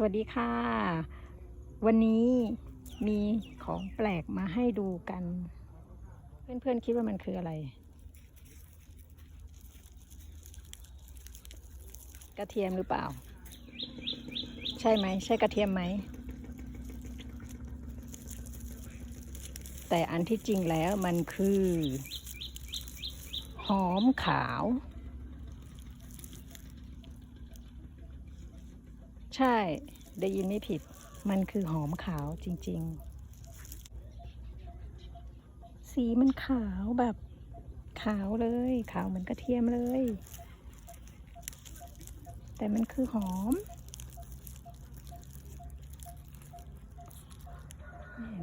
สวัสดีค่ะ วันนี้มีของแปลกมาให้ดูกัน เพื่อนๆคิดว่ามันคืออะไร กระเทียมหรือเปล่า ใช่ไหม ใช่กระเทียมไหม แต่อันที่จริงแล้วมันคือ หอมขาว ใช่ ได้ยินไม่ผิด มันคือหอมขาวจริง ๆ สีมันขาวแบบขาวเลย ขาวเหมือนกระเทียมเลย แต่มันคือหอม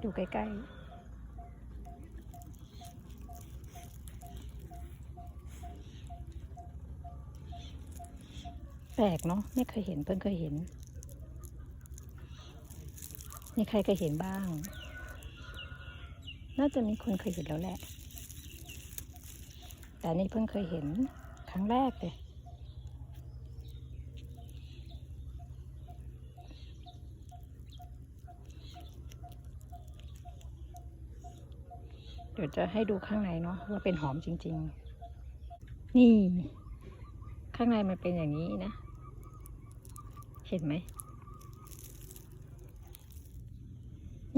ดูใกล้ ๆ แปลกเนาะไม่เคยเห็นเพิ่งเคยเห็นมีใครเคยเห็นบ้าง น่าจะมีคนเคยเห็นแล้วแหละ แต่นี่เพิ่งเคยเห็นครั้งแรกเลยเดี๋ยวจะให้ดูข้างในเนาะว่าเป็นหอมจริง ๆ นี่ ข้างในมันเป็นอย่างนี้นะ เห็นไหม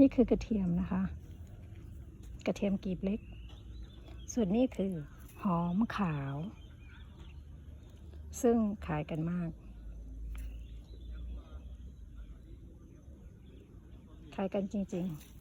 นี่คือกระเทียมนะคะ กระเทียมกรีบเล็ก ส่วนนี้คือหอมขาว ซึ่งขายกันมาก ขายกันจริง ๆ